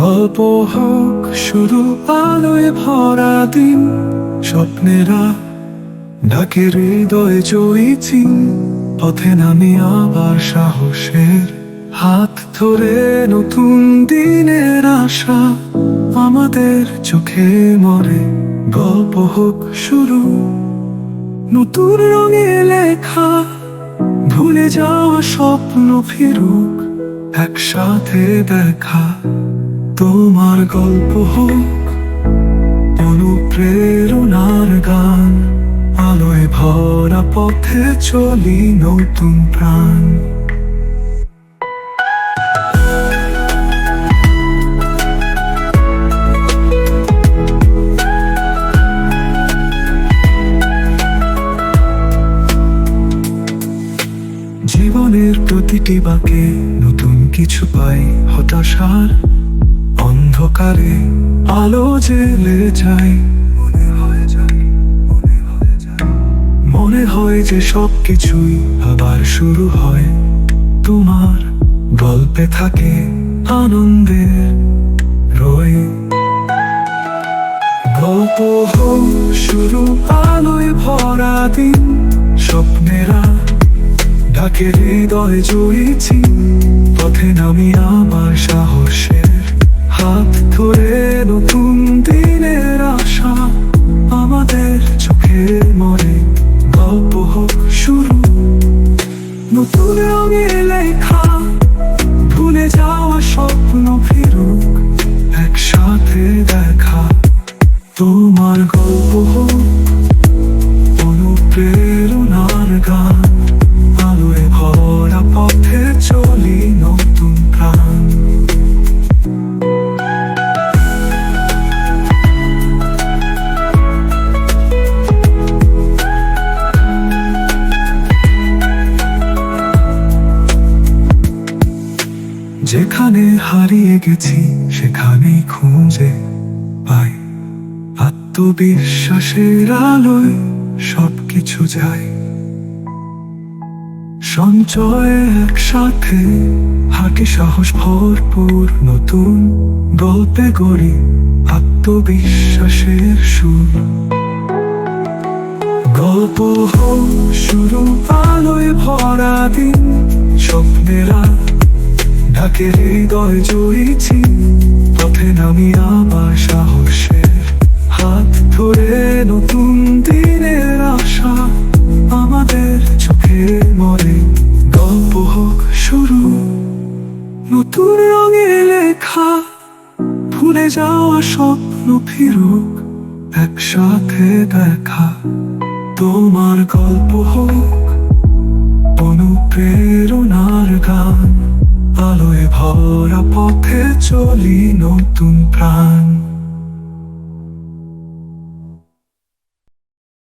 গল্প হোক, শুধু আলোয় ভরা দিন, স্বপ্নেরা ডাকে হৃদয় জয়ীছি পথে নামি আবার সাহসের হাত ধরে নতুন দিনের আশা, আমাদের চোখে মরে গল্প হোক শুরু নতুন রঙে লেখা, ভুলে যাওয়া স্বপ্ন ফিরুক, একসাথে দেখা। তোমার গল্প হোক, অনুপ্রেরণার গান, আলোয় ভরা পথে চলি নতুন প্রাণ। জীবনের প্রতিটি বাঁকে নতুন কিছু পাই হতাশার অন্ধকারে আলো জেলে যায়। মনে হয় যায় মনে হয় যে সব কিছুই আবার শুরু হয়। তোমার গল্পে থাকে আনন্দের রয়ে। গল্প হোক, শুরু, আলোয় ভরা দিন, স্বপ্নেরা ডাকে হৃদয় জুড়েছি। পথে নামি আমার সাহসের যেখানে হারিয়ে গেছি, সেখানেই খুঁজে পাই। আত্মবিশ্বাসের আলোয় সবকিছু যায়। সঞ্চয়ে একসাথে, হাঁটি সাহস ভরপুর, নতুন গল্পে গড়ি আত্মবিশ্বাসের সুর। গল্প হোক, শুরু, আলোয় ভরা দিন, স্বপ্নেরা ঢাকে হৃদয় জড়িয়েছি পথে নামি আবার সাহসের হাত ধরে নতুন দিনের আশা, আমাদের চোখে মরে গল্প হোক শুরু। নতুন রঙে লেখা, ভুলে যাওয়া স্বপ্ন ফিরুক, একসাথে দেখা। তোমার গল্প হোক, অনুপ্রেরণার গান। ভরা পথে চলি নতুন প্রাণ।